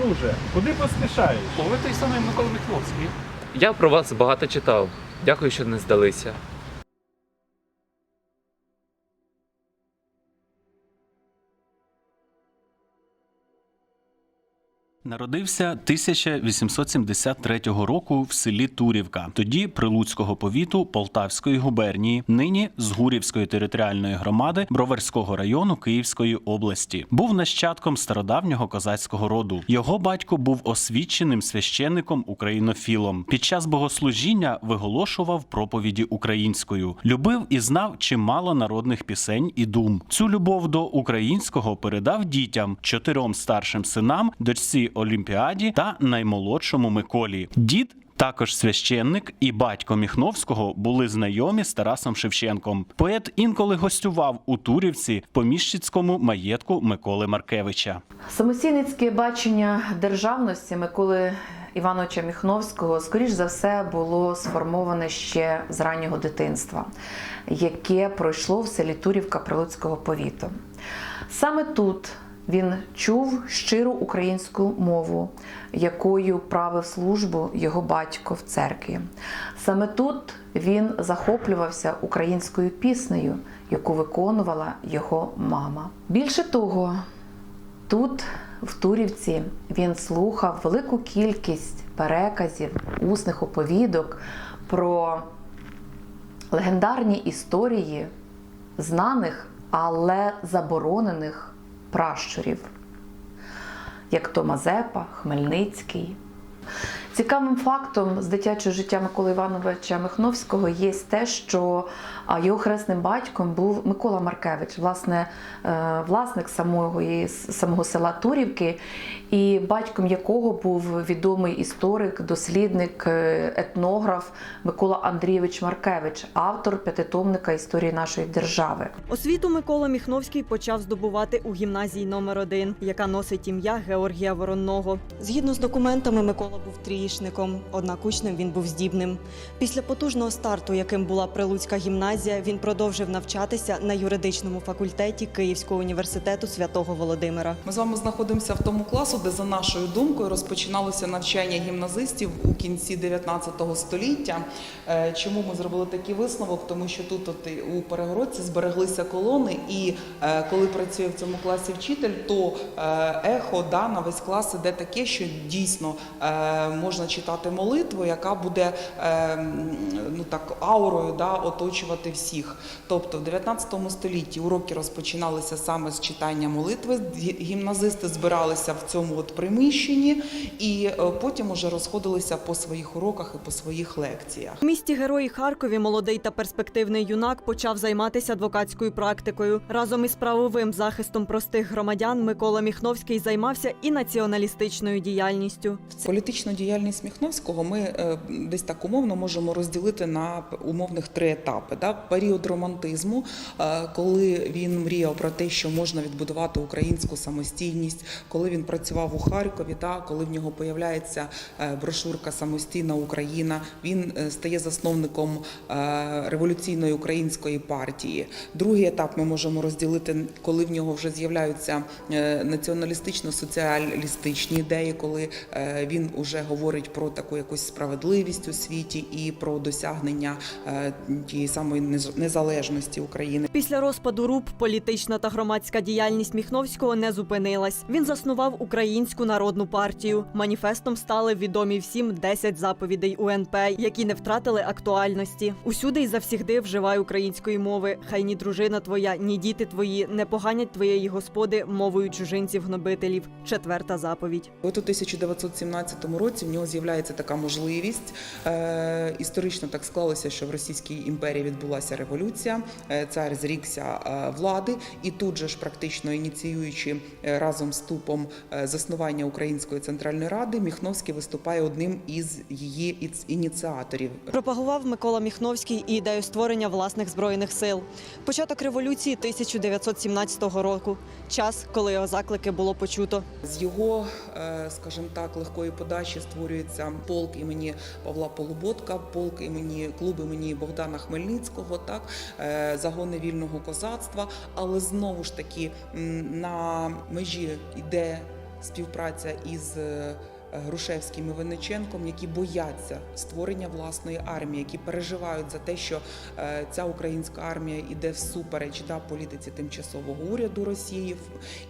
Друже, куди поспішаєш? О, ви той самий Микола Михновський. Я про вас багато читав. Дякую, що не здалися. Народився 1873 року в селі Турівка, тоді Прилуцького повіту Полтавської губернії, нині Згурівської територіальної громади Броварського району Київської області. Був нащадком стародавнього козацького роду. Його батько був освіченим священником українофілом. Під час богослужіння виголошував проповіді українською. Любив і знав чимало народних пісень і дум. Цю любов до українського передав дітям, чотирьом старшим синам, дочці Олімпіаді та наймолодшому Миколі. Дід. Також священник і батько Міхновського були знайомі з Тарасом Шевченком. Поет інколи гостював у Турівці в поміщицькому маєтку Миколи Маркевича. Самостійницьке бачення державності Миколи Івановича Міхновського, скоріш за все, було сформоване ще з раннього дитинства, яке пройшло в селі Турівка Прилуцького повіту. Саме тут він чув щиру українську мову, якою правив службу його батько в церкві. Саме тут він захоплювався українською піснею, яку виконувала його мама. Більше того, Тут, в Турівці, він слухав велику кількість переказів, усних оповідок про легендарні історії знаних, але заборонених пращурів, як то Мазепа, Хмельницький. Цікавим фактом з дитячого життя Миколи Івановича Михновського є те, що його хресним батьком був Микола Маркевич, власне, е, власник самого, самого села Турівки, і батьком якого був відомий історик, дослідник, е, етнограф Микола Андрійович Маркевич, автор п'ятитомника історії нашої держави. Освіту Микола Міхновський почав здобувати у гімназії номер 1 яка носить ім'я Георгія Воронного. Згідно з документами, Микола був трієчником, однак учнем він був здібним. Після потужного старту, яким була Прилуцька гімназія, він продовжив навчатися на юридичному факультеті Київського університету святого Володимира. Ми з вами знаходимося в тому класу, де за нашою думкою розпочиналося навчання гімназистів у кінці 19 століття. Е, Чому ми зробили такий висновок? Тому що тут от у перегородці збереглися колони, і е, коли працює в цьому класі вчитель, то е, ехо да, на весь клас іде таке, що дійсно е, можна читати молитву, яка буде е, ну так аурою да, оточувати всіх. Тобто в 19 столітті уроки розпочиналися саме з читання молитви. Гімназисти збиралися в цьому от приміщенні і е, потім уже розходилися по своїх уроках і по своїх лекціях. У місті Герої Харкові молодий та перспективний юнак почав займатися адвокатською практикою. Разом із правовим захистом простих громадян Микола Міхновський займався і націоналістичною діяльністю. Політичну діяльність Міхновського ми е, десь так умовно можемо розділити на умовних три етапи. Да? Період романтизму, е, коли він мріяв про те, що можна відбудувати українську самостійність, коли він працював у Харкові, да? коли в нього появляється е, брошурка Самостійна Україна, він стає засновником революційної української партії. Другий етап ми можемо розділити, коли в нього вже з'являються націоналістично-соціалістичні ідеї, коли він вже говорить про таку якусь справедливість у світі і про досягнення е, тієї самої нез- незалежності України. Після розпаду РУП політична та громадська діяльність Міхновського не зупинилась. Він заснував Українську народну партію. Маніфестом стали відомі всім 10 заповідей УНП, які не втратили актуальності. Усюди й завсігди вживай української мови. Хай ні дружина твоя, ні діти твої не поганять твоєї господи мовою чужинців-гнобителів. Четверта заповідь. От у 1917 році в нього з'являється така можливість. Е, історично так склалося, що в Російській імперії відбулася революція, е, цар зрікся е, влади, і тут же ж практично ініціюючи разом з тупом заснування Української центральної ради, Міхновський виступає одним із її ініціаторів. Пропагував Микола Міхновський і ідею створення власних збройних сил. Початок революції 1917 року. Час, коли його заклики було почуто. З його, скажімо так, легкої подачі створюється полк імені Павла Полуботка, полк імені клуб імені Богдана Хмельницького, так е, загони вільного козацтва. Але знову ж таки на межі йде співпраця із е, Грушевським і Винниченком, які бояться створення власної армії, які переживають за те, що е, ця українська армія іде всупереч да, політиці тимчасового уряду Росії,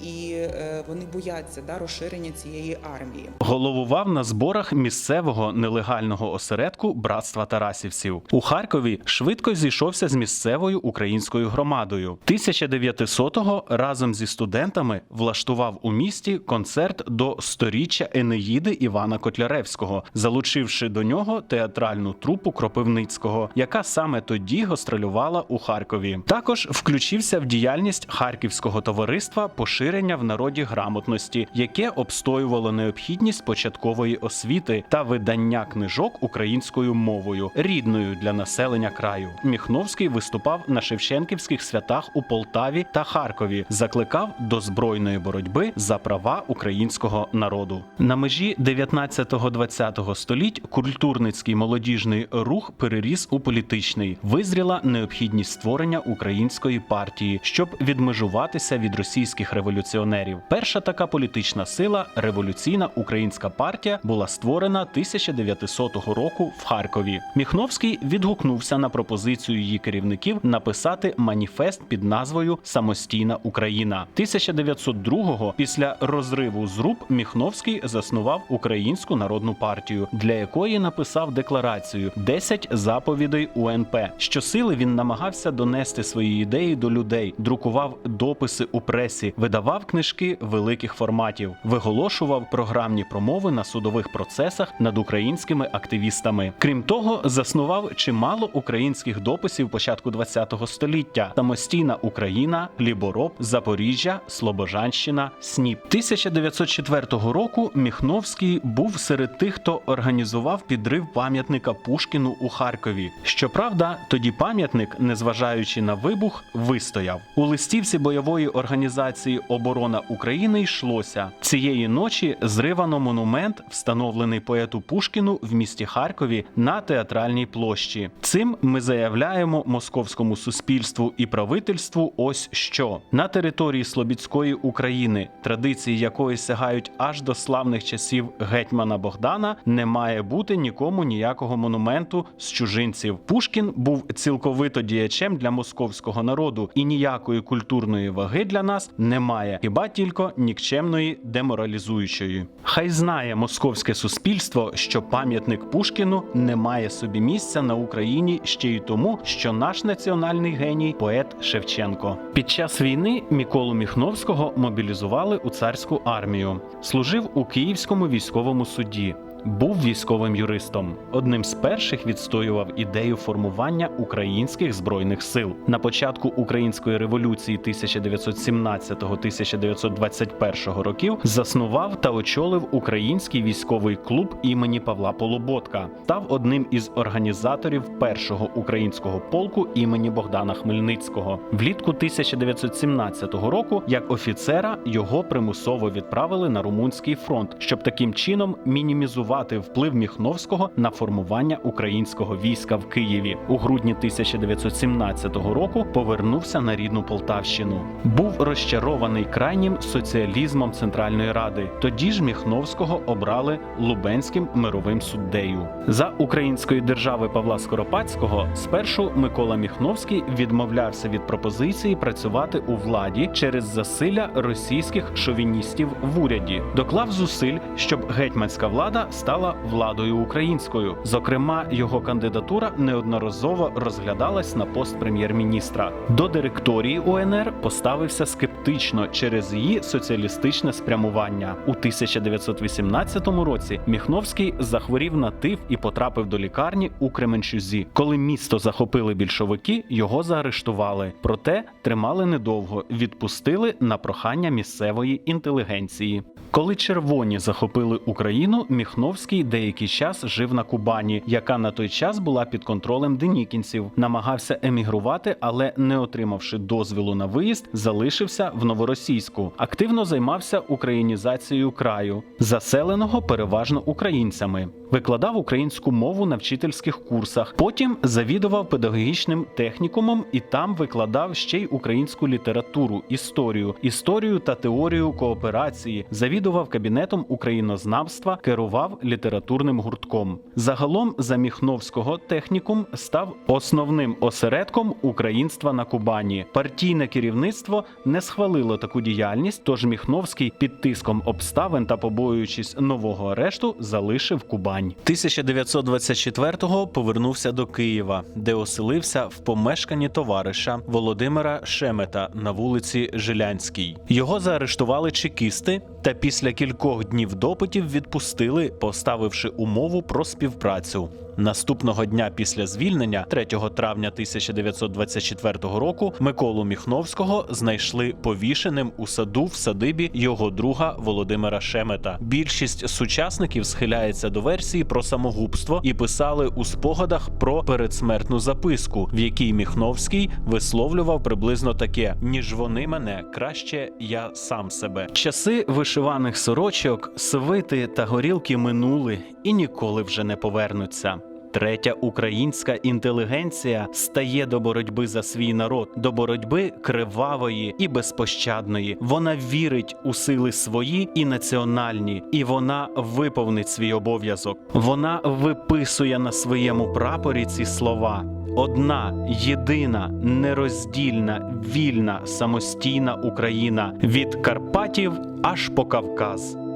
і е, вони бояться да, розширення цієї армії. Головував на зборах місцевого нелегального осередку братства Тарасівців. У Харкові швидко зійшовся з місцевою українською громадою. 1900-го разом зі студентами влаштував у місті концерт до сторіччя Енеїди Івана Котляревського, залучивши до нього театральну трупу Кропивницького, яка саме тоді гастролювала у Харкові. Також включився в діяльність Харківського товариства поширення в народі грамотності, яке обстоювало необхідність початкової освіти та видання книжок українською мовою, рідною для населення краю. Міхновський виступав на Шевченківських святах у Полтаві та Харкові, закликав до збройної боротьби за права українського народу. На межі 19-20 століть культурницький молодіжний рух переріс у політичний. Визріла необхідність створення української партії, щоб відмежуватися від російських революціонерів. Перша така політична сила революційна українська партія була створена 1900 року в Харкові. Міхновський відгукнувся на пропозицію її керівників написати маніфест під назвою Самостійна Україна. 1902-го, після розриву зруб, Міхновський заснував Українську народну партію, для якої написав декларацію «10 заповідей УНП. Щосили він намагався донести свої ідеї до людей, друкував дописи у пресі, видавав книжки великих форматів, виголошував програмні промови на судових процесах над українськими активістами. Крім того, заснував чимало українських дописів початку ХХ століття: самостійна Україна, Лібороб, Запоріжжя, Слобожанщина, Сніп. 1904 року Міхновський був серед тих, хто організував підрив пам'ятника Пушкіну у Харкові. Щоправда, тоді пам'ятник, незважаючи на вибух, вистояв. У листівці бойової організації Оборона України йшлося цієї ночі. Зривано монумент, встановлений поету Пушкіну в місті Харкові на театральній площі. Цим ми заявляємо московському суспільству і правительству. Ось що на території Слобідської України, традиції якої сягають аж до славних часів гетьмана Богдана, не має бути нікому ніякого монументу з чужинців. Пушкін був цілковито діячем для московського народу, і ніякої культурної ваги для нас немає, хіба тільки нікчемної деморалізуючої. Хай знає московське суспільство, що пам'ятник Пушкіну не має собі місця на Україні ще й тому, що наш національний геній поет Шевченко. Під час війни Миколу Міхновського мобілізували у царську армію. Служив у Київському військовому суді. Був військовим юристом. Одним з перших відстоював ідею формування українських збройних сил. На початку української революції 1917-1921 років заснував та очолив український військовий клуб імені Павла Полуботка. Став одним із організаторів першого українського полку імені Богдана Хмельницького. Влітку 1917 року, як офіцера, його примусово відправили на румунський фронт, щоб таким чином мінімізувати вплив Міхновського на формування українського війська в Києві. У грудні 1917 року повернувся на рідну Полтавщину. Був розчарований крайнім соціалізмом Центральної Ради. Тоді ж Міхновського обрали Лубенським мировим суддею. За української держави Павла Скоропадського спершу Микола Міхновський відмовлявся від пропозиції працювати у владі через засилля російських шовіністів в уряді. Доклав зусиль, щоб гетьманська влада стала владою українською. Зокрема, його кандидатура неодноразово розглядалась на пост прем'єр-міністра. До директорії УНР поставився скептично через її соціалістичне спрямування. У 1918 році Міхновський захворів на тиф і потрапив до лікарні у Кременчузі. Коли місто захопили більшовики, його заарештували. Проте тримали недовго, відпустили на прохання місцевої інтелігенції. Коли червоні захопили Україну, Міхновський деякий час жив на Кубані, яка на той час була під контролем денікінців. Намагався емігрувати, але не отримавши дозвілу на виїзд, залишився в новоросійську. Активно займався українізацією краю, заселеного переважно українцями. Викладав українську мову на вчительських курсах. Потім завідував педагогічним технікумом і там викладав ще й українську літературу, історію, історію та теорію кооперації. Завідував кабінетом українознавства, керував літературним гуртком. Загалом за Міхновського технікум став основним осередком українства на Кубані. Партійне керівництво не схвалило таку діяльність, тож Міхновський під тиском обставин та побоюючись нового арешту залишив Кубань. 1924-го повернувся до Києва, де оселився в помешканні товариша Володимира Шемета на вулиці Жилянській. Його заарештували чекісти та після кількох днів допитів відпустили, поставивши умову про співпрацю. Наступного дня після звільнення, 3 травня 1924 року, Миколу Міхновського знайшли повішеним у саду в садибі його друга Володимира Шемета. Більшість сучасників схиляється до версії про самогубство і писали у спогадах про передсмертну записку, в якій Міхновський висловлював приблизно таке: ніж вони мене краще я сам себе. Часи вишиваних сорочок, свити та горілки минули і ніколи вже не повернуться. Третя українська інтелігенція стає до боротьби за свій народ, до боротьби кривавої і безпощадної. Вона вірить у сили свої і національні, і вона виповнить свій обов'язок. Вона виписує на своєму прапорі ці слова. Одна, єдина, нероздільна, вільна, самостійна Україна від Карпатів аж по Кавказ.